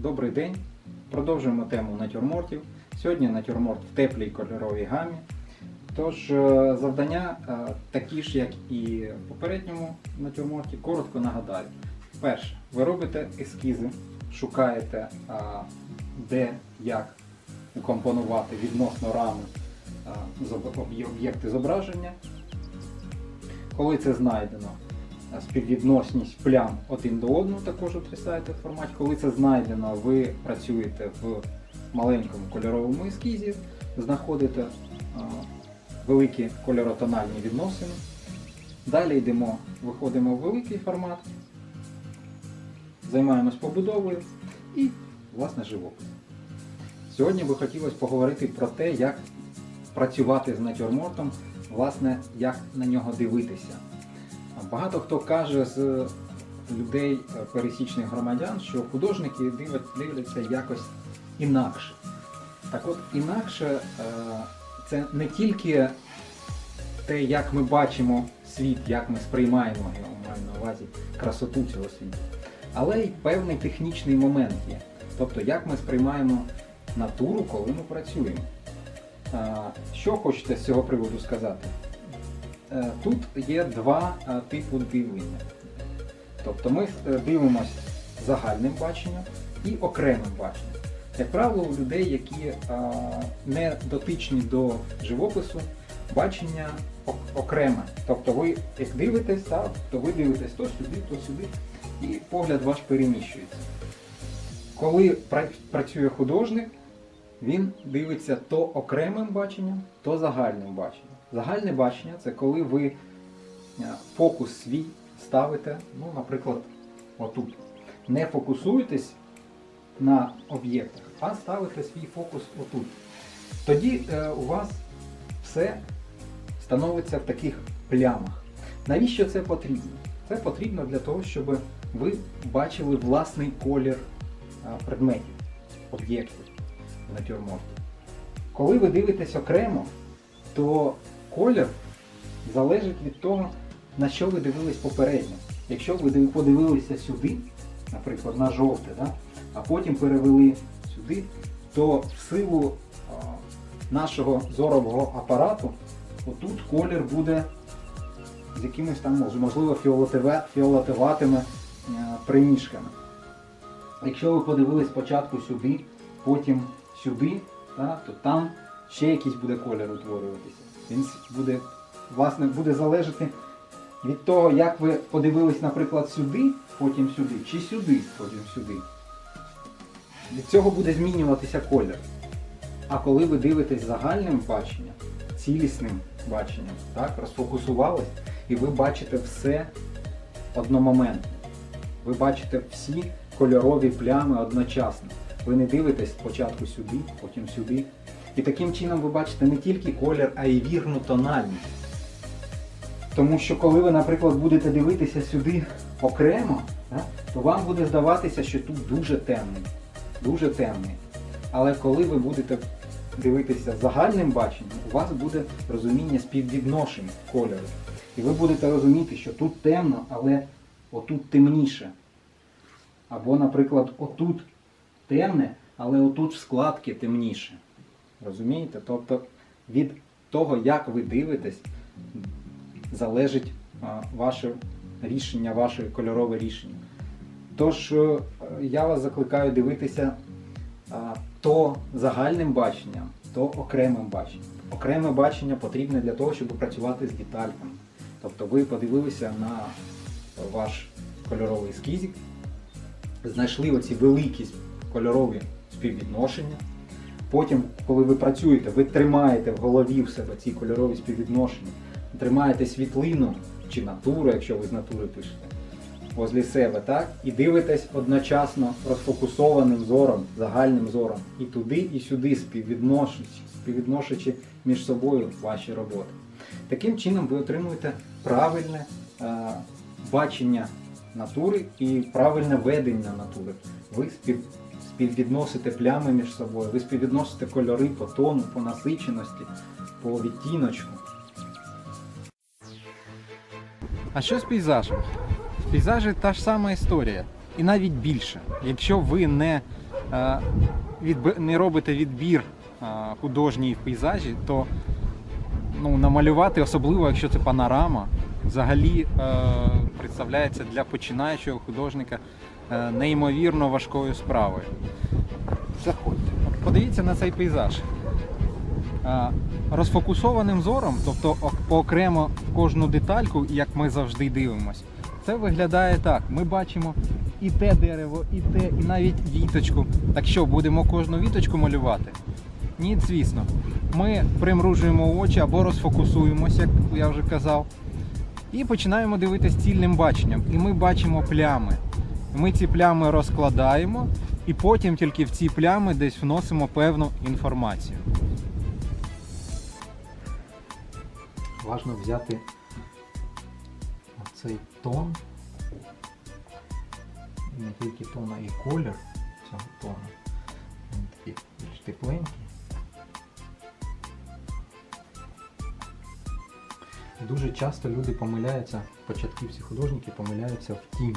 Добрий день. Продовжуємо тему натюрмортів. Сьогодні натюрморт в теплій кольоровій гамі. Тож е, завдання е, такі ж, як і в попередньому натюрморті. Коротко нагадаю. Перше, ви робите ескізи, шукаєте, де як укомпонувати відносно рами об'єкти зображення. Коли це знайдено, співвідносність плям один до одного також утрясаєте в форматі. Коли це знайдено, ви працюєте в маленькому кольоровому ескізі, знаходите е, великі кольоротональні відносини. Далі йдемо, виходимо в великий формат, займаємось побудовою і, власне, живопис. Сьогодні би хотілося поговорити про те, як працювати з натюрмортом, власне, як на нього дивитися. Багато хто каже з людей, е, пересічних громадян, що художники дивляться якось інакше. Так от, інакше е, це не тільки те, як ми бачимо світ, як ми сприймаємо його, маю на увазі красоту цього світу, але й певний технічний момент є. Тобто, як ми сприймаємо натуру, коли ми працюємо. Е, Що хочете з цього приводу сказати? Е, Тут є два е, типу дивлення. Тобто ми е, дивимося загальним баченням і окремим баченням. Як правило, у людей, які не дотичні до живопису, бачення окреме. Тобто ви як дивитесь, то ви дивитесь то сюди, то сюди, і погляд ваш переміщується. Коли працює художник, він дивиться то окремим баченням, то загальним баченням. Загальне бачення це коли ви е, фокус свій ставите, ну, наприклад, отут. Не фокусуєтесь на об'єктах, а ставите свій фокус отут. Тоді е, у вас все становиться в таких плямах. Навіщо це потрібно? Це потрібно для того, щоб ви бачили власний колір е, предметів, об'єктів в натюрморті. Коли ви дивитесь окремо, то колір залежить від того, на що ви дивились попередньо. Якщо ви подивилися сюди, наприклад, на жовте, да? а потім перевели сюди, то в силу нашого зорового апарату отут колір буде з якимось там, мож- можливо, фіолетоватими е, примішками. Якщо ви подивились спочатку сюди, потім сюди, та, то там ще якийсь буде колір утворюватися. Він буде, власне, буде залежати від того, як ви подивились, наприклад, сюди, потім сюди, чи сюди, потім сюди. Від цього буде змінюватися колір. А коли ви дивитесь загальним баченням, цілісним баченням, так, розфокусувались, і ви бачите все одномоментно. Ви бачите всі кольорові плями одночасно. Ви не дивитесь спочатку сюди, потім сюди. І таким чином ви бачите не тільки колір, а й вірну тональність. Тому що коли ви, наприклад, будете дивитися сюди окремо, то вам буде здаватися, що тут дуже темний. Дуже темний. Але коли ви будете дивитися загальним баченням, у вас буде розуміння співвідношень кольору. І ви будете розуміти, що тут темно, але отут темніше. Або, наприклад, отут темне, але отут в складки темніше. Розумієте? Тобто від того, як ви дивитесь, залежить ваше рішення, ваше кольорове рішення. Тож е, я вас закликаю дивитися то загальним баченням, то окремим баченням. Окреме бачення потрібне для того, щоб працювати з детальками. Тобто ви подивилися на ваш кольоровий ескізик, знайшли оці великі кольорові співвідношення. Потім, коли ви працюєте, ви тримаєте в голові в себе ці кольорові співвідношення, тримаєте світлину чи натуру, якщо ви з натури пишете, возле себе, так? І дивитесь одночасно розфокусованим зором, загальним зором, і туди, і сюди співвідношуючи, співвідношуючи між собою ваші роботи. Таким чином ви отримуєте правильне е, бачення натури і правильне ведення натури. Ви спів, співвідносите плями між собою, ви співвідносите кольори по тону, по насиченості, по відтіночку. А що з пейзажем? В пейзажі та ж сама історія. І навіть більше. Якщо ви не е, відб- не робите відбір е, художній в пейзажі, то ну, намалювати, особливо якщо це панорама, взагалі е, представляється для починаючого художника неймовірно важкою справою. Заходьте. Подивіться на цей пейзаж. Е, Розфокусованим зором, тобто окремо кожну детальку, як ми завжди дивимося, це виглядає так. Ми бачимо і те дерево, і те, і навіть віточку. Так що, будемо кожну віточку малювати? Ні, звісно. Ми примружуємо очі або розфокусуємося, як я вже казав, і починаємо дивитися цільним баченням. І ми бачимо плями. Ми ці плями розкладаємо, і потім тільки в ці плями десь вносимо певну інформацію. Важно взяти оцей тон, не тільки тон, а і колір цього тону. Він такий більш тепленький. Дуже часто люди помиляються, початківці художники помиляються в тіні.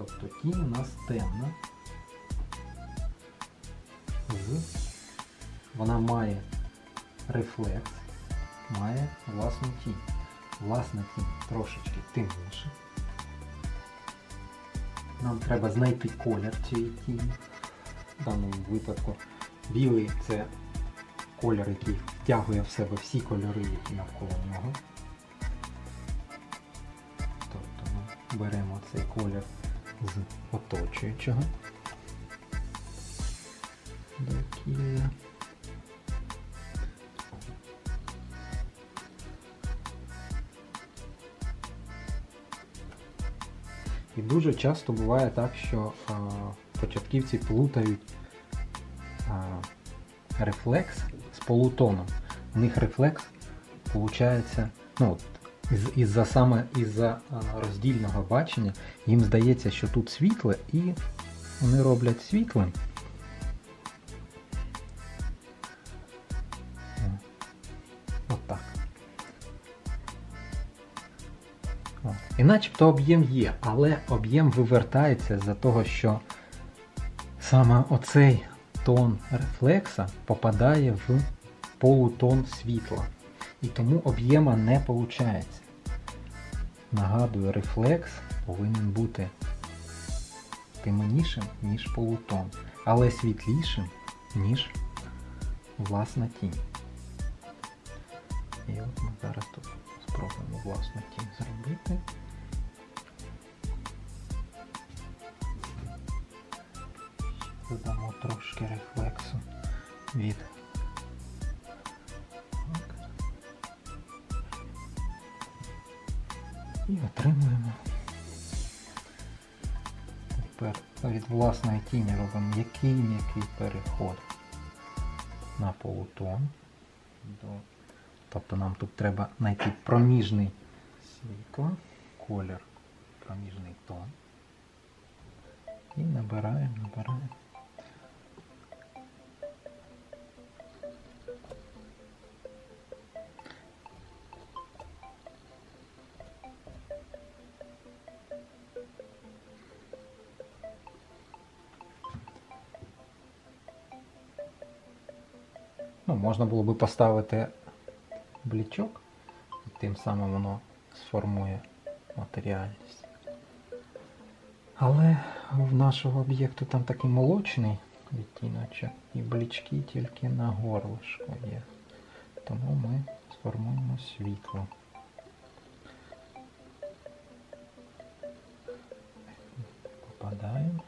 Тобто тінь у нас темна. Вона має рефлекс, має власну тінь. Власна тінь трошечки темніша. Нам треба знайти колір цієї тіні. В даному випадку білий це колір, який втягує в себе всі кольори, які навколо нього. Тобто ми беремо цей колір з оточуючого довкілля. І дуже часто буває так, що а, початківці плутають а, рефлекс з полутоном. У них рефлекс виходить, ну, от, із-за саме із-за роздільного бачення, їм здається, що тут світле, і вони роблять світлим. О, Отак. От. І начебто об'єм є, але об'єм вивертається з-за того, що саме оцей тон рефлекса попадає в полутон світла. І тому об'єма не виходить. Нагадую, рефлекс повинен бути темнішим, ніж полутон, але світлішим, ніж власна тінь. І от ми зараз тут спробуємо власну тінь зробити. Додамо трошки рефлексу від. І отримуємо. Тепер від власної тіні робимо м'який м'який переход на полутон. Тобто нам тут треба знайти проміжний світло, колір, проміжний тон. І набираємо, набираємо. Ну, можна було би поставити блічок, і тим самим воно сформує матеріальність. Але в нашого об'єкту там такий молочний відтіночок, і блічки тільки на горлишку є. Тому ми сформуємо світло. Попадаємо.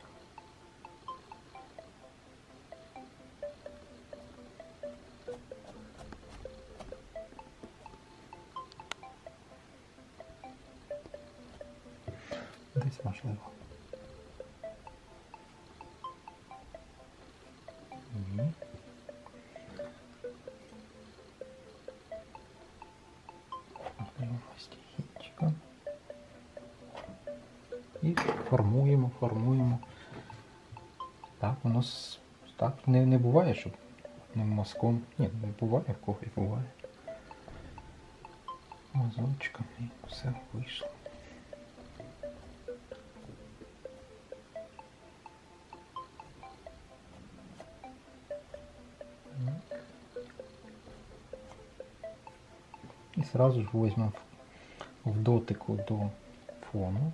І формуємо, формуємо. Так, воно так не не буває, щоб одним мазком. Ні, не буває, в кофі буває. Мазочком і все вийшло. І зразу ж візьмемо в дотику до фону.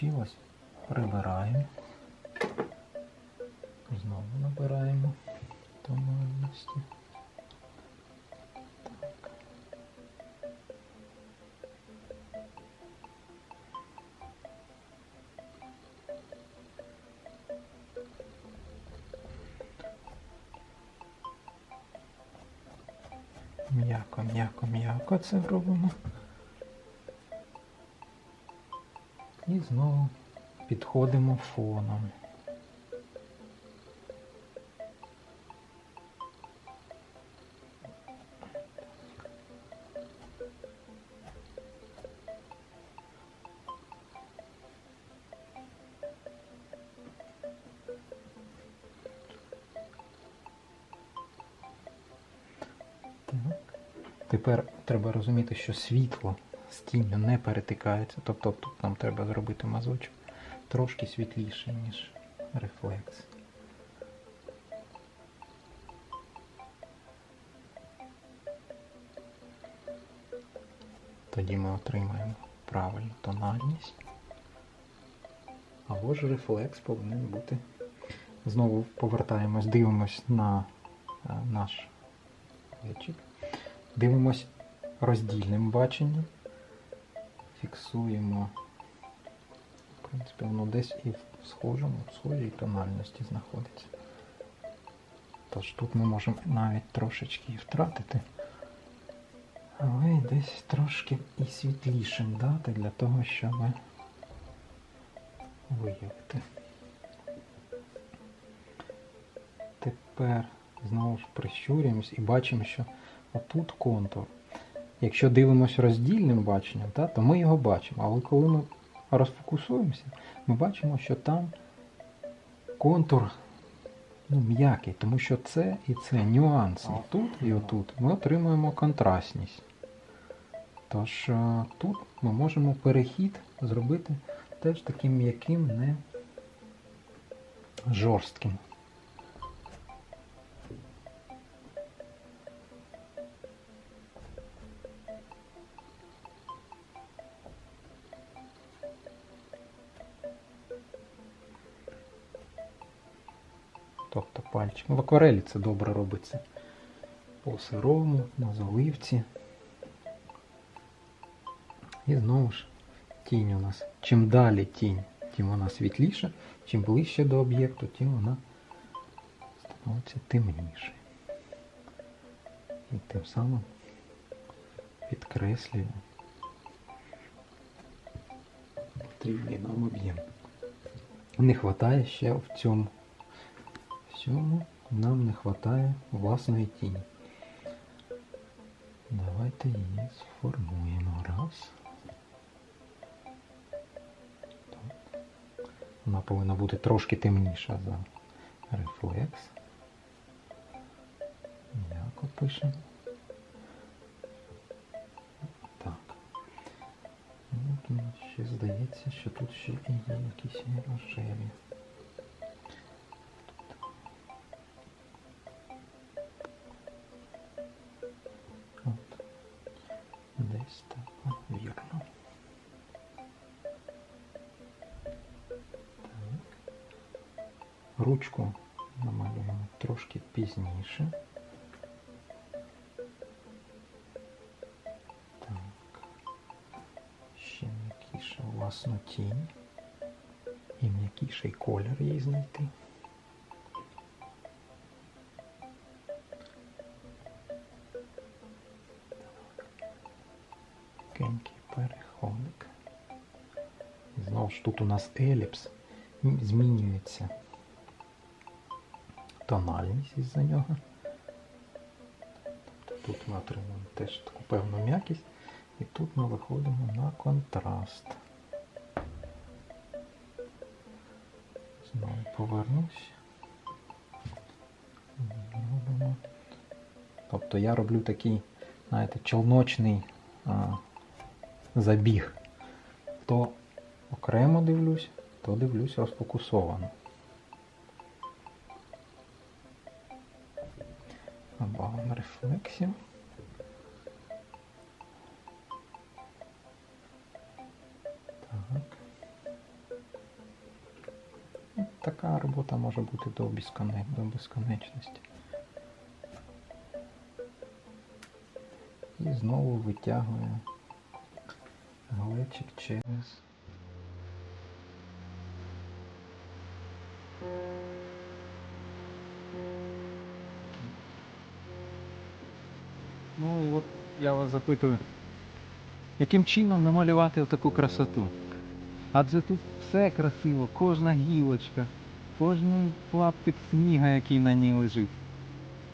Вийшло. Прибираємо. Знову набираємо тональності. Так. М'яко, м'яко, м'яко це робимо. І знову підходимо фоном. Тепер треба розуміти, що світло з тінню не перетикається. Тобто тут нам треба зробити мазочок трошки світліший, ніж рефлекс. Тоді ми отримаємо правильну тональність. Або ж рефлекс повинен бути. Знову повертаємось, дивимось на е, наш глечик. Дивимось роздільним баченням. Фіксуємо. В принципі, воно десь і в схожому, в схожій тональності знаходиться. Тож тут ми можемо навіть трошечки і втратити. Але десь трошки і світлішим дати для того, щоб виявити. Тепер знову ж прищурюємось і бачимо, що отут контур. Якщо дивимося роздільним баченням, та, то ми його бачимо. Але коли ми розфокусуємося, ми бачимо, що там контур ну, м'який, тому що це і це нюанси. Тут і отут ми отримуємо контрастність. Тож е, тут ми можемо перехід зробити теж таким м'яким, не жорстким. Тобто пальчиком. В акварелі це добре робиться. По сирому, на заливці. І знову ж тінь у нас. Чим далі тінь, тим вона світліша, чим ближче до об'єкту, тим вона становиться темніше. І тим самим підкреслює потрібний нам об'єм. Не вистачає ще в цьому всьому нам не вистачає власної тіні. Давайте її сформуємо. Раз. Так. Вона повинна бути трошки темніша за рефлекс. М'яко пишемо. Так. Ну, от мені ще здається, що тут ще і є якісь рожеві. Пізніше. Так. Ще м'якіше власну тінь. І м'якіший колір їй знайти. Кенький переходик. Знову ж тут у нас еліпс. Змінюється тональність із-за нього. Тобто Тут ми отримуємо теж таку певну м'якість. І тут ми виходимо на контраст. Знову повернусь. Тобто я роблю такий, знаєте, челночний а, забіг. Хто окремо дивлюсь, то дивлюсь розфокусовано. Баланс. Так. Ну, Така робота може бути до безконечності. І знову витягує глечик через. Я вас запитую, яким чином намалювати таку красоту? Адже тут все красиво, кожна гілочка, кожен клаптик сніга, який на ній лежить.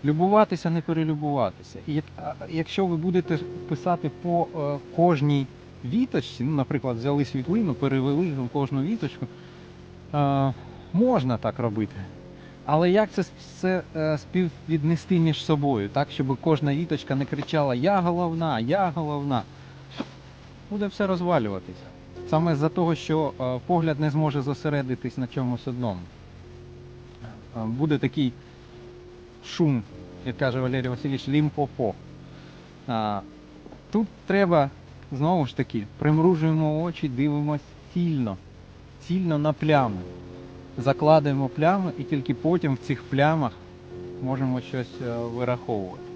Любуватися, не перелюбуватися. І якщо ви будете писати по е, кожній віточці, ну, наприклад, взяли світлину, перевели кожну віточку, е, можна так робити. Але як це все е, співвіднести між собою, так, щоб кожна віточка не кричала Я головна, я головна. Буде все розвалюватися. Саме з-за того, що е, погляд не зможе зосередитись на чомусь одному. Е, буде такий шум, як каже Валерій Васильович, лімпопо. Тут треба знову ж таки примружуємо очі, дивимося цільно, цільно на плями. Закладаємо плями і тільки потім в цих плямах можемо щось е, вираховувати.